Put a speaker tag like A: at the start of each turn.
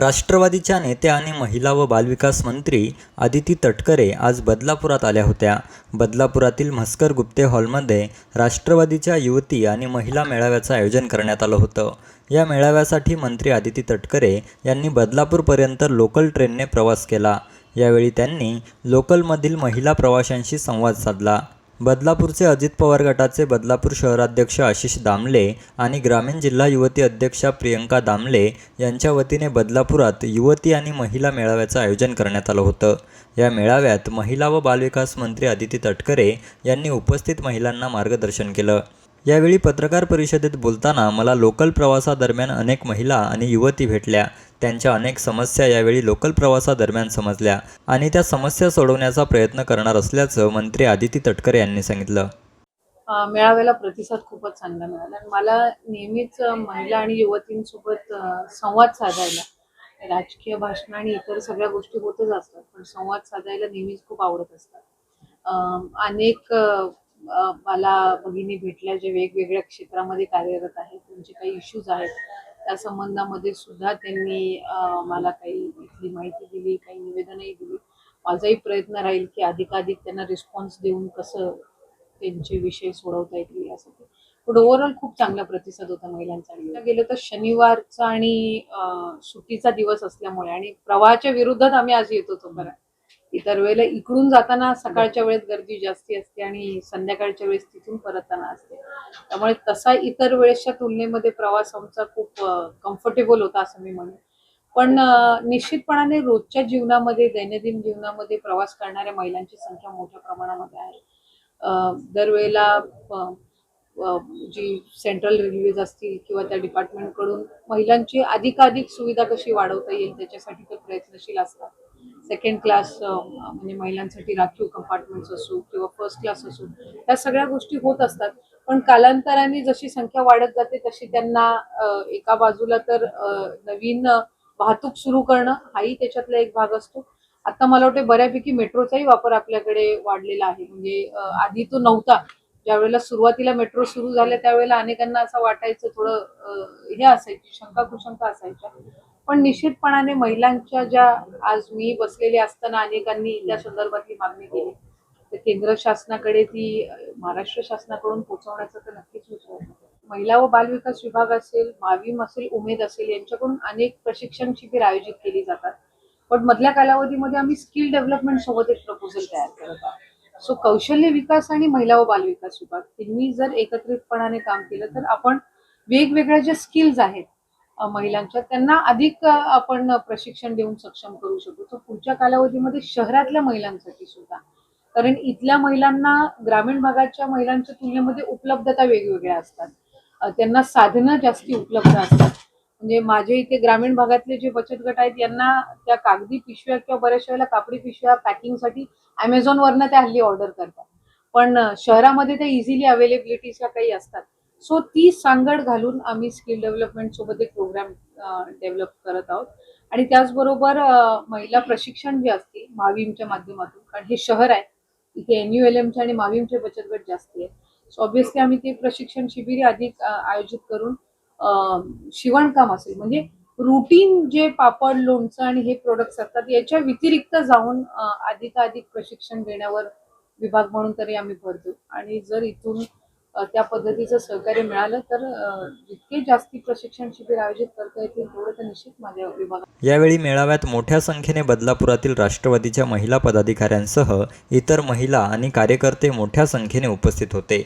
A: राष्ट्रवादीच्या नेत्या आणि महिला व बालविकास मंत्री आदिती तटकरे आज बदलापुरात आल्या होत्या. बदलापुरातील म्हस्कर गुप्ते हॉलमध्ये राष्ट्रवादीच्या युवती आणि महिला मेळाव्याचं आयोजन करण्यात आलं होतं. या मेळाव्यासाठी मंत्री आदिती तटकरे यांनी बदलापूरपर्यंत लोकल ट्रेनने प्रवास केला. यावेळी त्यांनी लोकलमधील महिला प्रवाशांशी संवाद साधला. बदलापूरचे अजित पवार गटाचे बदलापूर शहराध्यक्ष आशिष दामले आणि ग्रामीण जिल्हा युवती अध्यक्षा प्रियंका दामले यांच्या वतीने बदलापुरात युवती आणि महिला मेळाव्याचं आयोजन करण्यात आलं होतं. या मेळाव्यात महिला व बालविकास मंत्री आदिती तटकरे यांनी उपस्थित महिलांना मार्गदर्शन केलं. यावेळी पत्रकार परिषदेत बोलताना मला लोकल प्रवासादरम्यान अनेक महिला आणि युवती भेटल्या. त्यांच्या अनेक समस्या यावेळी लोकल प्रवासादरम्यान समजल्या आणि त्या समस्या सोडवण्याचा प्रयत्न करणार असल्याचं मंत्री आदिती तटकरे यांनी सांगितलं.
B: मेळाव्याला प्रतिसाद खूपच चांगला मिळाला. आणि मला नेहमीच महिला आणि युवतींसोबत संवाद साधायला राजकीय भाषण आणि इतर सगळ्या गोष्टी होतच असतात पण संवाद साधायला नेहमीच खूप आवडत असतात. अनेक मला भगिनी भेटल्या जे वेगवेगळ्या क्षेत्रामध्ये कार्यरत आहेत त्यांचे काही इश्यूज आहेत. त्या संबंधामध्ये सुद्धा त्यांनी मला काही इथली माहिती दिली काही निवेदनही दिली. माझाही प्रयत्न राहील की अधिकाधिक त्यांना रिस्पॉन्स देऊन कसं त्यांचे विषय सोडवता येतील यासाठी. पण ओव्हरऑल खूप चांगला प्रतिसाद होता महिलांचा. गेलं तर शनिवारचा आणि सुट्टीचा दिवस असल्यामुळे आणि प्रवाहाच्या विरुद्धच आम्ही आज येत होतो बरं. इतर वेळेला इकडून जाताना सकाळच्या वेळेत गर्दी जास्ती असते आणि संध्याकाळच्या वेळेस तिथून परतताना असते. त्यामुळे तसा इतर वेळेसच्या तुलनेमध्ये प्रवास आमचा खूप कम्फर्टेबल होता असं मी म्हणेन. पण निश्चितपणाने रोजच्या जीवनामध्ये दैनंदिन जीवनामध्ये प्रवास करणाऱ्या महिलांची संख्या मोठ्या प्रमाणामध्ये आहे. दरवेळेला जी सेंट्रल रेल्वेज असतील किंवा त्या डिपार्टमेंटकडून महिलांची अधिकाधिक सुविधा कशी वाढवता येईल त्याच्यासाठी ते प्रयत्नशील असतात. सेकंड क्लास म्हणजे महिलांसाठी राखीव कंपार्टमेंट्स असो किंवा फर्स्ट क्लास असो या सगळ्या गोष्टी होत असतात. पण कालांतराने जशी संख्या वाढत जाते तशी त्यांना एका बाजूला तर नवीन वाहतूक सुरू करणं हाही त्याच्यातला एक भाग असतो. आता मला वाटतं बऱ्यापैकी मेट्रोचाही वापर आपल्याकडे वाढलेला आहे. म्हणजे आधी तो नव्हता. ज्यावेळेला सुरुवातीला मेट्रो सुरू झाल्या त्यावेळेला अनेकांना असं वाटायचं थोडं हे असायची शंका कुशंका असायच्या. पण निश्चितपणाने महिलांच्या ज्या आज मी बसलेल्या असताना अनेकांनी त्या संदर्भातली मागणी केली. तर केंद्र शासनाकडे ती महाराष्ट्र शासनाकडून पोहोचवण्याचा तर नक्कीच विचार महिला व बालविकास विभाग असेल माविम असेल उमेद असेल यांच्याकडून अनेक प्रशिक्षण शिबिर आयोजित केली जातात. पण मधल्या कालावधीमध्ये आम्ही स्किल डेव्हलपमेंट सोबत एक प्रपोजल तयार करत आहोत. सो कौशल्य विकास आणि महिला व बालविकास विभाग त्यांनी जर एकत्रितपणाने काम केलं तर आपण वेगवेगळ्या ज्या स्किल्स आहेत महिलांच्या त्यांना अधिक आपण प्रशिक्षण देऊन सक्षम करू शकतो तर पुढच्या कालावधीमध्ये शहरातल्या महिलांसाठी सुद्धा. कारण इथल्या महिलांना ग्रामीण भागाच्या महिलांच्या तुलनेमध्ये उपलब्धता वेगवेगळ्या असतात. त्यांना साधनं जास्ती उपलब्ध असतात. म्हणजे माझे इथे ग्रामीण भागातले जे बचत गट आहेत यांना त्या कागदी पिशव्या किंवा बऱ्याचशा वेळेला कापडी पिशव्या पॅकिंगसाठी अमेझॉनवरनं त्या हल्ली ऑर्डर करतात. पण शहरामध्ये त्या इझिली अवेलेबिलिटीच्या काही असतात. सो ती सांगड घालून आम्ही स्किल डेव्हलपमेंट सोबत एक प्रोग्राम डेव्हलप करत आहोत. आणि त्याचबरोबर महिला प्रशिक्षण जे असते महावीमच्या माध्यमातून कारण हे शहर आहे इथे एन यू एल एमचे आणि माविमचे बचत गट जास्ती आहे सो ऑब्विसली आम्ही ते प्रशिक्षण शिबिरे अधिक आयोजित करून शिवणकाम असेल. म्हणजे रुटीन जे पापड लोणचं आणि हे प्रोडक्ट्स असतात याच्या व्यतिरिक्त जाऊन अधिकाधिक प्रशिक्षण देण्यावर विभाग म्हणून तरी आम्ही भरतो आणि जर इथून त्या पद्धतीचं सहकार्य मिळालं तर जितके जास्ती प्रशिक्षण शिबिर आयोजित करता येतील तेवढं तर निश्चित माझ्या विभागात.
A: यावेळी मेळाव्यात मोठ्या संख्येने बदलापुरातील राष्ट्रवादीच्या महिला पदाधिकाऱ्यांसह इतर महिला आणि कार्यकर्ते मोठ्या संख्येने उपस्थित होते.